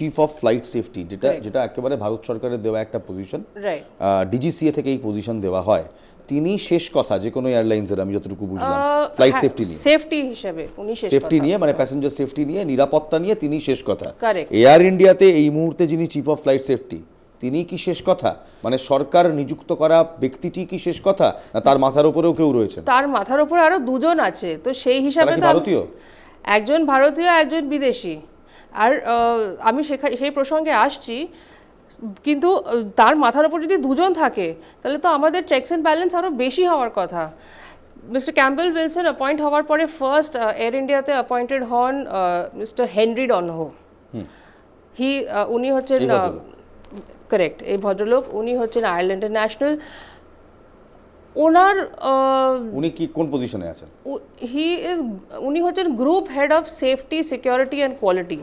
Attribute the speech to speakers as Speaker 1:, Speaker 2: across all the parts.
Speaker 1: Chief of flight safety যেটা যেটা একেবারে ভারত সরকারের দেওয়া একটা পজিশন ডিজিসিএ থেকে এই পজিশন দেওয়া হয়। তিনি শেষ কথা যে কোনো এয়ারলাইন্সের আমি যতটুকু বুঝলাম ফ্লাইট সেফটি নিয়ে।
Speaker 2: সেফটি হিসেবে উনি শেষ
Speaker 1: সেফটি নিয়ে মানে প্যাসেঞ্জার সেফটি নিয়ে নিরাপত্তা নিয়ে তিনি শেষ কথা। এয়ার ইন্ডিয়াতে এই মুহূর্তে যিনি চিফ অফ ফ্লাইট সেফটি তিনি কি শেষ কথা? মানে সরকার নিযুক্ত করা ব্যক্তিটি কি শেষ কথা? না তার মাথার উপরেও কেউ রয়েছে
Speaker 2: তার মাথার উপর আরও দুজন আছে তো সেই হিসাবে
Speaker 1: ভারতীয়?
Speaker 2: একজন ভারতীয় একজন বিদেশি। আর আমি সেখা- সেই প্রসঙ্গে আসছি কিন্তু তার মাথার উপর যদি দুজন থাকে তাহলে তো আমাদের চেকস অ্যান্ড ব্যালেন্স আরও বেশি হওয়ার কথা। মিস্টার ক্যাম্পবেল উইলসন অ্যাপয়েন্ট হওয়ার পরে ফার্স্ট এয়ার ইন্ডিয়াতে অ্যাপয়েন্টেড হন মিস্টার হেনরি ডনহো। হি উনি হচ্ছেন। কারেক্ট এই ভদ্রলোক উনি হচ্ছেন আয়ারল্যান্ডের ন্যাশনাল ওনার
Speaker 1: উনি কি কোন পজিশনে আছেন?
Speaker 2: হি ইজ উনি হচ্ছেন group head of safety security and quality.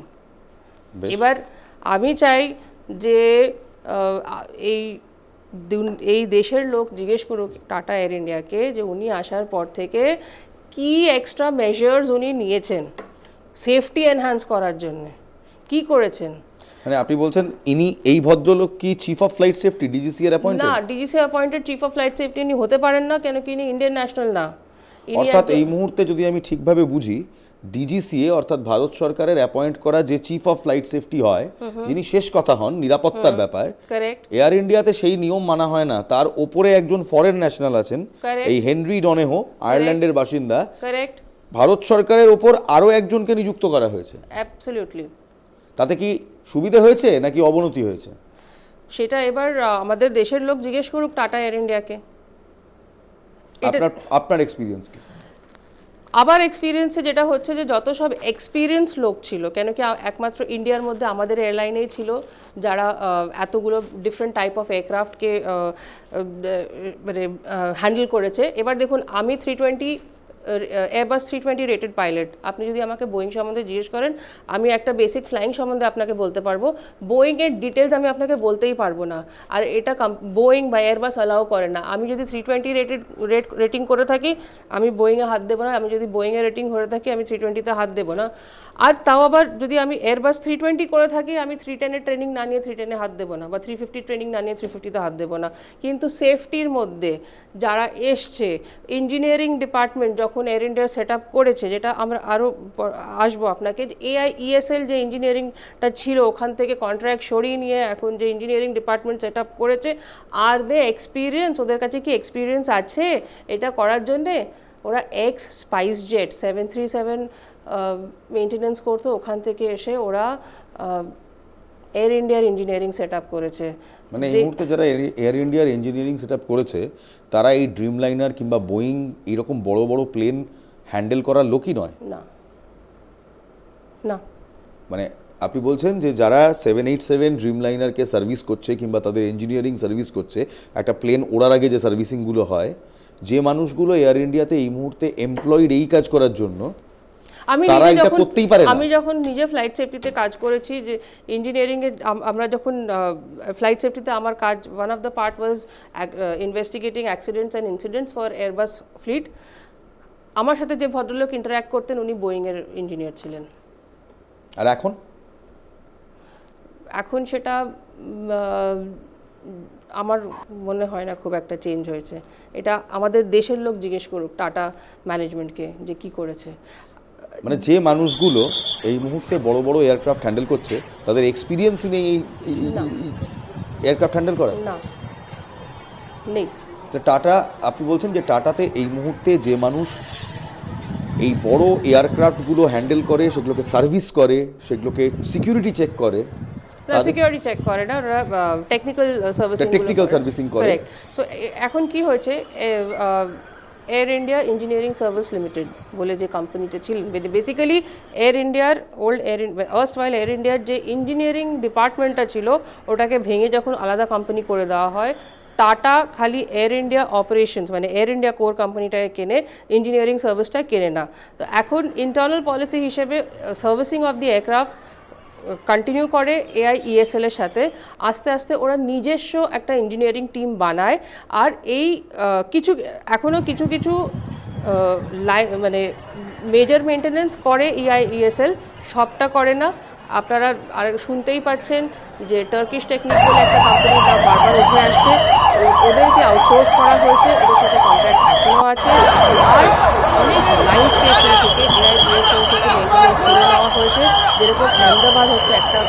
Speaker 2: এবার আমি চাই যে এই এই দেশের লোক জিজ্ঞেস করুক টাটা এয়ার ইন্ডিয়াকে যে উনি আসার পর থেকে কি এক্সট্রা মেজার্স উনি নিয়েছেন সেফটি এনহ্যান্স করার জন্য কি করেছেন?
Speaker 1: মানে আপনি বলছেন ইনি এই ভদ্রলোক কি chief of flight safety DGC এর অ্যাপয়েন্টেড
Speaker 2: না DGC appointed chief of flight safety উনি হতে পারেন না কেন কি ইনি ইন্ডিয়ান ন্যাশনাল না। ইনি
Speaker 1: অর্থাৎ এই মুহূর্তে যদি আমি ঠিকভাবে বুঝি ডিজিসিএ অর্থাৎ ভারত সরকারের অ্যাপয়েন্ট করা যে চিফ অফ ফ্লাইট সেফটি হয় যিনি শেষ কথা হন নিরাপত্তার ব্যাপার এয়ার ইন্ডিয়াতে সেই নিয়ম মানা হয় না। তার ওপরে একজন ফরেন ন্যাশনাল আছেন এই হেনরি ডনেহো আয়ারল্যান্ডের বাসিন্দা। ভারত সরকারের ওপর আরও একজনকে নিযুক্ত করা হয়েছে। তাতে কি সুবিধা হয়েছে নাকি অবনতি হয়েছে?
Speaker 2: সেটা এবার আমাদের দেশের লোক জিজ্ঞেস করুক টাটা এয়ার ইন্ডিয়াকে
Speaker 1: আপনার আপনার এক্সপিরিয়েন্স কি?
Speaker 2: আবার এক্সপিরিয়েন্সে যেটা হচ্ছে যে যত সব এক্সপিরিয়েন্স লোক ছিল, কেন কি একমাত্র ইন্ডিয়ার মধ্যে আমাদের এয়ারলাইনেই ছিল, যারা এতগুলো ডিফারেন্ট টাইপ অফ এয়ারক্রাফটকে মানে হ্যান্ডেল করেছে। এবার দেখুন, আমি three twenty Airbus three twenty rated pilot আপনি যদি আমাকে বোয়িং সম্বন্ধে জিজ্ঞেস করেন, আমি একটা বেসিক ফ্লাইং সম্বন্ধে আপনাকে বলতে পারব। বোয়িংয়ের ডিটেলস আমি আপনাকে বলতেই পারব না। আর এটা বোয়িং বা এয়ারবাস অ্যালাউ করে না। আমি যদি three twenty rated rate rating করে থাকি, আমি বোয়িংয়ে হাত দেবো না। আমি যদি বোয়িংয়ে রেটিং করে থাকি, আমি থ্রি টোয়েন্টিতে হাত দেবো না। আর তাও আবার যদি আমি এয়ারবাস থ্রি টোয়েন্টি করে থাকি, আমি থ্রি টেনের ট্রেনিং না নিয়ে থ্রি টেনে হাত দেবো না বা থ্রি ফিফটি ট্রেনিং না নিয়ে থ্রি ফিফটিতে হাত দেবো না। কিন্তু সেফটির মধ্যে যারা এসছে ইঞ্জিনিয়ারিং ডিপার্টমেন্ট যখন এয়ার ইন্ডিয়া সেট করেছে, যেটা আমরা আরও আসব আপনাকে এআই ইএসএল যে ইঞ্জিনিয়ারিংটা ছিল, ওখান থেকে কন্ট্রাক্ট সরিয়ে নিয়ে এখন যে ইঞ্জিনিয়ারিং ডিপার্টমেন্ট সেট করেছে, আর দে এক্সপিরিয়েন্স ওদের কাছে কি এক্সপিরিয়েন্স আছে? এটা করার জন্যে ওরা ex SpiceJet seven three seven maintenance করতো, ওখান থেকে এসে ওরা এয়ার ইন্ডিয়ার ইঞ্জিনিয়ারিং সেট করেছে।
Speaker 1: মানে এই মুহূর্তে যারা এয়ার ইন্ডিয়ার ইঞ্জিনিয়ারিং সেট করেছে তারা এই ড্রিম লাইনার কিংবা বোয়িং এরকম বড় বড় প্লেন হ্যান্ডেল করার লোকই নয়।
Speaker 2: না। না।
Speaker 1: মানে আপনি বলছেন যে যারা সেভেন এইট সেভেন ড্রিম লাইনারকে সার্ভিস করছে কিংবা তাদের ইঞ্জিনিয়ারিং সার্ভিস করছে একটা প্লেন ওড়ার আগে যে সার্ভিসিংগুলো হয় যে মানুষগুলো এয়ার ইন্ডিয়াতে এই মুহূর্তে এমপ্লয়েড এই কাজ করার জন্য
Speaker 2: আমি
Speaker 1: তারা এটা
Speaker 2: যখন
Speaker 1: করতেই পারে
Speaker 2: আমি যখন নিজে ফ্লাইট সেফটিতে কাজ করেছি যে ইঞ্জিনিয়ারিং এ আমরা যখন ফ্লাইট সেফটিতে আমার কাজ one of the part was investigating accidents and incidents for Airbus fleet আমার সাথে যে ভদ্রলোক ইন্টারাক্ট করতেন উনি বোয়িং এর ইঞ্জিনিয়ার ছিলেন।
Speaker 1: আর এখন?
Speaker 2: এখন সেটা আমার মনে হয় না খুব একটা চেঞ্জ হয়েছে। এটা আমাদের দেশের লোক জিজ্ঞেস করুক টাটা ম্যানেজমেন্টকে যে কি করেছে।
Speaker 1: মানে যে মানুষগুলো এই মুহূর্তে বড় বড় এয়ারক্রাফট হ্যান্ডেল করছে তাদের এক্সপিরিয়েন্সই নেই এই এয়ারক্রাফট হ্যান্ডেল করার?
Speaker 2: না। নেই।
Speaker 1: তো টাটা আপনি বলছেন যে টাটাতে এই মুহূর্তে যে মানুষ এই বড় এয়ারক্রাফটগুলো হ্যান্ডেল করে সেগুলোকে সার্ভিস করে সেগুলোকে সিকিউরিটি চেক করে
Speaker 2: সিকিউরিটি চেক করে না ওরা টেকনিক্যাল সার্ভিসিং
Speaker 1: technical servicing করে।
Speaker 2: সো এখন কি হয়েছে? Air India engineering service limited বলে যে কোম্পানিটা ছিল। বেসিক্যালি এয়ার ইন্ডিয়ার old air first while Air ইন্ডিয়ার যে ইঞ্জিনিয়ারিং ডিপার্টমেন্টটা ছিল, ওটাকে ভেঙে যখন আলাদা কোম্পানি করে দেওয়া হয় টাটা খালি এয়ার ইন্ডিয়া অপারেশনস মানে এয়ার ইন্ডিয়া কোর কোম্পানিটাকে কেনে ইঞ্জিনিয়ারিং সার্ভিসটা কেনে না। তো এখন ইন্টারনাল পলিসি হিসেবে servicing of the aircraft continue করে এআই ইএসএল এর সাথে। আস্তে আস্তে ওরা নিজস্ব একটা ইঞ্জিনিয়ারিং টিম বানায়। আর এই কিছু এখনও কিছু কিছু লাই মানে মেজর মেনটেনেন্স করে ইআই ইএসএল সবটা করে না। আপনারা আর শুনতেই পাচ্ছেন যে টার্কিশ টেকনিক বলে একটা কোম্পানির নাম বারবার উঠে আসছে। ওদেরকে আউটসোর্স করা হয়েছে। ওদের সাথে কন্ট্রাক্ট এখনও আছে। আর অনেক লাইন স্টেশন থেকে এআই বিএসএল থেকে মেনটেন্যান্স করে নেওয়া হয়েছে যেরকম আহমেদাবাদ হচ্ছে একটা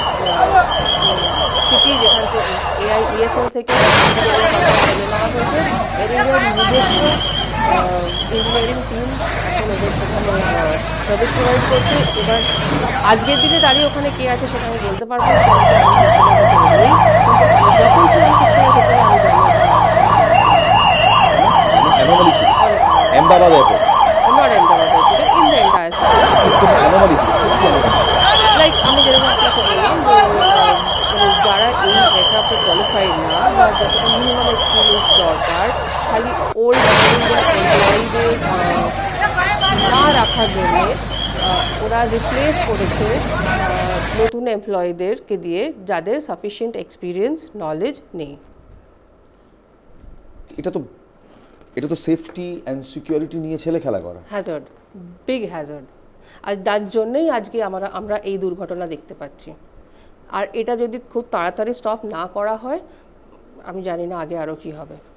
Speaker 2: সিটি যেখান থেকে বিএসএল থেকে নেওয়া হয়েছে নিজস্ব ইঞ্জিনিয়ারিং টিম এখন ওদের ওখানে সার্ভিস প্রোভাইড করছে। এবার আজকের দিনে দাঁড়িয়ে ওখানে কে আছে সেটা আমি বলতে পারব না কারণ কি আমি সিস্টেমের ভেতরে নেই। কিন্তু যখন ছিলাম সিস্টেমের ভেতরে আমি জানি।
Speaker 1: অ্যানোমালি ছিল। আহমেদাবাদ এয়ারপোর্ট
Speaker 2: নট আহমেদাবাদ এয়ারপোর্টে ইন দ্য এন্টায়ার সিস্টেম
Speaker 1: সিস্টেমে অ্যানোমালি ছিল কি কি anomaly ছিল?
Speaker 2: লাইক আমি যেরকম আপনাকে বললাম যে আহ, মানে যারা এই এয়ারক্রাফটে কোয়ালিফাইড না বা যতটা মিনিমাম এক্সপিরিয়েন্স দরকার খালি ওল্ড এমপ্লয়ীদের না রাখার জন্যে ওরা রিপ্লেস করেছে নতুন এমপ্লয়ীদেরকে দিয়ে যাদের সাফিসিয়েন্ট এক্সপিরিয়েন্স নলেজ নেই।
Speaker 1: এটা তো এটা তো সেফটি অ্যান্ড সিকিউরিটি নিয়ে ছেলে খেলা করা।
Speaker 2: হ্যাজার্ড বিগ হ্যাজার্ড আর তার জন্যই আজকে আমরা আমরা এই দুর্ঘটনা দেখতে পাচ্ছি। আর এটা যদি খুব তাড়াতাড়ি স্টপ না করা হয় আমি জানি না আগে আরও কী হবে।